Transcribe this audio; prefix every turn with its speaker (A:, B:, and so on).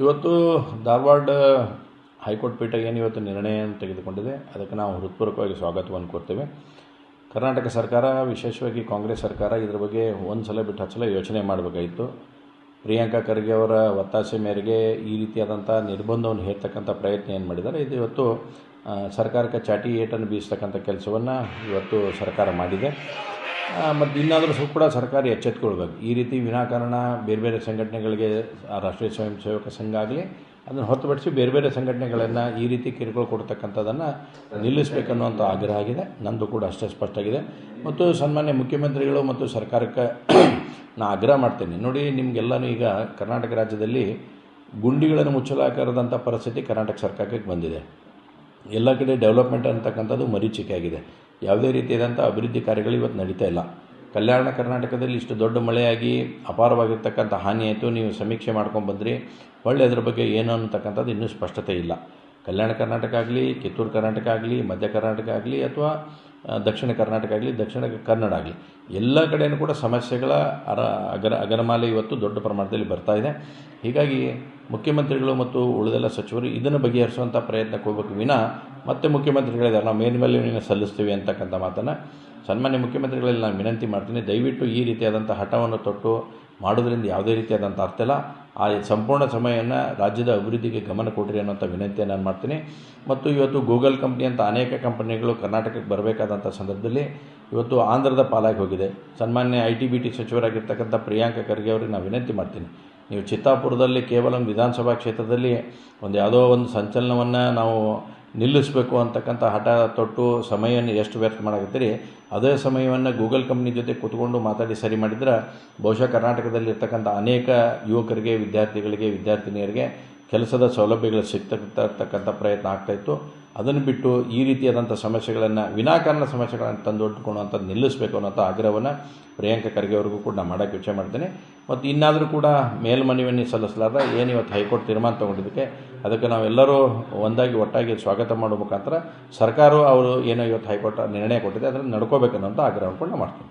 A: ಇವತ್ತು ಧಾರವಾಡ ಹೈಕೋರ್ಟ್ ಪೀಠ ಏನು ಇವತ್ತು ನಿರ್ಣಯವನ್ನು ತೆಗೆದುಕೊಂಡಿದೆ, ಅದಕ್ಕೆ ನಾವು ಹೃತ್ಪೂರ್ವಕವಾಗಿ ಸ್ವಾಗತವನ್ನು ಕೊಡ್ತೇವೆ ಕರ್ನಾಟಕ ಸರ್ಕಾರ, ವಿಶೇಷವಾಗಿ ಕಾಂಗ್ರೆಸ್ ಸರ್ಕಾರ, ಇದರ ಬಗ್ಗೆ ಒಂದು ಸಲ ಬಿಟ್ಟು ಹತ್ತು ಸಲ ಯೋಚನೆ ಮಾಡಬೇಕಾಯಿತು. ಪ್ರಿಯಾಂಕಾ ಖರ್ಗೆ ಅವರ ಒತ್ತಾಸೆ ಮೇರೆಗೆ ಈ ರೀತಿಯಾದಂಥ ನಿರ್ಬಂಧವನ್ನು ಹೇರ್ತಕ್ಕಂಥ ಪ್ರಯತ್ನ ಏನು ಮಾಡಿದ್ದಾರೆ, ಇದು ಇವತ್ತು ಸರ್ಕಾರಕ್ಕೆ ಚಾಟಿ ಏಟನ್ನು ಬೀಸ್ತಕ್ಕಂಥ ಕೆಲಸವನ್ನು ಇವತ್ತು ಸರ್ಕಾರ ಮಾಡಿದೆ. ಮತ್ತು ಇನ್ನಾದರೂ ಸ್ವಲ್ಪ ಕೂಡ ಸರ್ಕಾರ ಎಚ್ಚೆತ್ಕೊಳ್ಬೇಕು. ಈ ರೀತಿ ವಿನಾಕಾರಣ ಬೇರೆ ಬೇರೆ ಸಂಘಟನೆಗಳಿಗೆ ರಾಷ್ಟ್ರೀಯ ಸ್ವಯಂ ಸೇವಕ ಸಂಘ ಆಗಲಿ, ಅದನ್ನು ಹೊರತುಪಡಿಸಿ ಬೇರೆ ಬೇರೆ ಸಂಘಟನೆಗಳನ್ನು ಈ ರೀತಿ ಕಿರುಕುಳ ಕೊಡ್ತಕ್ಕಂಥದ್ದನ್ನು ನಿಲ್ಲಿಸಬೇಕನ್ನುವಂಥ ಆಗ್ರಹ ಆಗಿದೆ. ನಂದು ಕೂಡ ಅಷ್ಟೇ ಸ್ಪಷ್ಟ ಆಗಿದೆ ಮತ್ತು ಸನ್ಮಾನ್ಯ ಮುಖ್ಯಮಂತ್ರಿಗಳು ಮತ್ತು ಸರ್ಕಾರಕ್ಕೆ ನಾನು ಆಗ್ರಹ ಮಾಡ್ತೇನೆ. ನೋಡಿ, ನಿಮಗೆಲ್ಲನೂ ಈಗ ಕರ್ನಾಟಕ ರಾಜ್ಯದಲ್ಲಿ ಗುಂಡಿಗಳನ್ನು ಮುಚ್ಚಲಾಕಾರದಂಥ ಪರಿಸ್ಥಿತಿ ಕರ್ನಾಟಕ ಸರ್ಕಾರಕ್ಕೆ ಬಂದಿದೆ. ಎಲ್ಲ ಕಡೆ ಡೆವಲಪ್ಮೆಂಟ್ ಅಂತಕ್ಕಂಥದ್ದು ಮರೀಚಿಕೆಯಾಗಿದೆ ಯಾವುದೇ ರೀತಿಯಾದಂಥ ಅಭಿವೃದ್ಧಿ ಕಾರ್ಯಗಳು ಇವತ್ತು ನಡೀತಾ ಇಲ್ಲ. ಕಲ್ಯಾಣ ಕರ್ನಾಟಕದಲ್ಲಿ ಇಷ್ಟು ದೊಡ್ಡ ಮಳೆಯಾಗಿ ಅಪಾರವಾಗಿರ್ತಕ್ಕಂಥ ಹಾನಿ ಆಯಿತು. ನೀವು ಸಮೀಕ್ಷೆ ಮಾಡ್ಕೊಂಡು ಬಂದ್ರಿ. ಒಳ್ಳೆ ಅದ್ರ ಬಗ್ಗೆ ಏನು ಅನ್ನತಕ್ಕಂಥದ್ದು ಇನ್ನೂ ಸ್ಪಷ್ಟತೆ ಇಲ್ಲ. ಕಲ್ಯಾಣ ಕರ್ನಾಟಕ ಆಗಲಿ, ಕಿತ್ತೂರು ಕರ್ನಾಟಕ ಆಗಲಿ, ಮಧ್ಯ ಕರ್ನಾಟಕ ಆಗಲಿ ಅಥವಾ ದಕ್ಷಿಣ ಕರ್ನಾಟಕ ಆಗಲಿ, ದಕ್ಷಿಣ ಕನ್ನಡ ಆಗಲಿ, ಎಲ್ಲ ಕಡೆಯೂ ಕೂಡ ಸಮಸ್ಯೆಗಳ ಅರ, ಅಗರ, ಅಗರಮಾಲೆ ಇವತ್ತು ದೊಡ್ಡ ಪ್ರಮಾಣದಲ್ಲಿ ಬರ್ತಾ ಇದೆ. ಹೀಗಾಗಿ ಮುಖ್ಯಮಂತ್ರಿಗಳು ಮತ್ತು ಉಳಿದೆಲ್ಲ ಸಚಿವರು ಇದನ್ನು ಬಗೆಹರಿಸುವಂಥ ಪ್ರಯತ್ನಕ್ಕೆ ಹೋಗ್ಬೇಕು ವಿನ, ಮತ್ತೆ ಮುಖ್ಯಮಂತ್ರಿಗಳಿದ್ದಾರೆ ನಾವು ಮೇಲ್ಮೇಲಿನ ಸಲ್ಲಿಸ್ತೀವಿ ಅಂತಕ್ಕಂಥ ಮಾತನ್ನು ಸನ್ಮಾನ್ಯ ಮುಖ್ಯಮಂತ್ರಿಗಳಲ್ಲಿ ನಾನು ವಿನಂತಿ ಮಾಡ್ತೀನಿ. ದಯವಿಟ್ಟು ಈ ರೀತಿಯಾದಂಥ ಹಠವನ್ನು ತೊಟ್ಟು ಮಾಡೋದರಿಂದ ಯಾವುದೇ ರೀತಿಯಾದಂಥ ಅರ್ಥ ಇಲ್ಲ ಆ ಸಂಪೂರ್ಣ ಸಮಯವನ್ನು ರಾಜ್ಯದ ಅಭಿವೃದ್ಧಿಗೆ ಗಮನ ಕೊಡ್ರಿ ಅನ್ನೋಂಥ ವಿನಂತಿಯನ್ನು ನಾನು ಮಾಡ್ತೀನಿ. ಮತ್ತು ಇವತ್ತು ಗೂಗಲ್ ಕಂಪ್ನಿ ಅಂತ ಅನೇಕ ಕಂಪನಿಗಳು ಕರ್ನಾಟಕಕ್ಕೆ ಬರಬೇಕಾದಂಥ ಸಂದರ್ಭದಲ್ಲಿ ಇವತ್ತು ಆಂಧ್ರದ ಪಾಲಾಗಿ ಹೋಗಿದೆ. ಸನ್ಮಾನ್ಯ ಐ ಟಿ ಬಿ ಟಿ ಸಚಿವರಾಗಿರ್ತಕ್ಕಂಥ ಪ್ರಿಯಾಂಕ ಖರ್ಗೆ ಅವರಿಗೆ ನಾನು ವಿನಂತಿ ಮಾಡ್ತೀನಿ. ನೀವು ಚಿತ್ತಾಪುರದಲ್ಲಿ ಕೇವಲ ವಿಧಾನಸಭಾ ಕ್ಷೇತ್ರದಲ್ಲಿ ಒಂದು ಯಾವುದೋ ಒಂದು ಸಂಚಲನವನ್ನು ನಾವು ನಿಲ್ಲಿಸಬೇಕು ಅಂತಕ್ಕಂಥ ಹಠ, ತೊಟ್ಟು, ಸಮಯವನ್ನು ಎಷ್ಟು ವ್ಯರ್ಥ ಮಾಡಕತ್ತೀರಿ? ಅದೇ ಸಮಯವನ್ನು ಗೂಗಲ್ ಕಂಪ್ನಿ ಜೊತೆ ಕೂತ್ಕೊಂಡು ಮಾತಾಡಿ ಸರಿ ಮಾಡಿದ್ರೆ, ಬಹುಶಃ ಕರ್ನಾಟಕದಲ್ಲಿರ್ತಕ್ಕಂಥ ಅನೇಕ ಯುವಕರಿಗೆ, ವಿದ್ಯಾರ್ಥಿಗಳಿಗೆ, ವಿದ್ಯಾರ್ಥಿನಿಯರಿಗೆ ಕೆಲಸದ ಸೌಲಭ್ಯಗಳು ಸಿಗ್ತಕ್ಕಂಥ ಪ್ರಯತ್ನ ಆಗ್ತಾಯಿತ್ತು ಅದನ್ನು ಬಿಟ್ಟು ಈ ರೀತಿಯಾದಂಥ ಸಮಸ್ಯೆಗಳನ್ನು, ವಿನಾಕಾರಣ ಸಮಸ್ಯೆಗಳನ್ನು ತಂದೊಡ್ಡುಕೊಳ್ಳುವಂಥದ್ದು ನಿಲ್ಲಿಸಬೇಕು ಅನ್ನೋಂಥ ಆಗ್ರಹವನ್ನು ಪ್ರಿಯಾಂಕ ಖರ್ಗೆ ಕೂಡ ನಾನು ಮಾಡೋಕ್ಕೆ ವಿಚಾರ ಮಾಡ್ತೇನೆ. ಮತ್ತು ಇನ್ನಾದರೂ ಕೂಡ ಮೇಲ್ಮನವಿಯನ್ನು ಸಲ್ಲಿಸಲಾದ ಏನು ಇವತ್ತು ಹೈಕೋರ್ಟ್ ತೀರ್ಮಾನ ತೊಗೊಂಡಿದ್ದಕ್ಕೆ, ಅದಕ್ಕೆ ನಾವೆಲ್ಲರೂ ಒಂದಾಗಿ ಒಟ್ಟಾಗಿ ಸ್ವಾಗತ ಮಾಡೋ ಮುಖಾಂತರ ಸರ್ಕಾರವು ಅವರು ಏನೋ ಇವತ್ತು ಹೈಕೋರ್ಟ್ ನಿರ್ಣಯ ಕೊಟ್ಟಿದೆ, ಅದನ್ನು ನಡ್ಕೋಬೇಕನ್ನೋಂಥ ಆಗ್ರಹವನ್ನು ಕೂಡ ಮಾಡ್ತೀನಿ.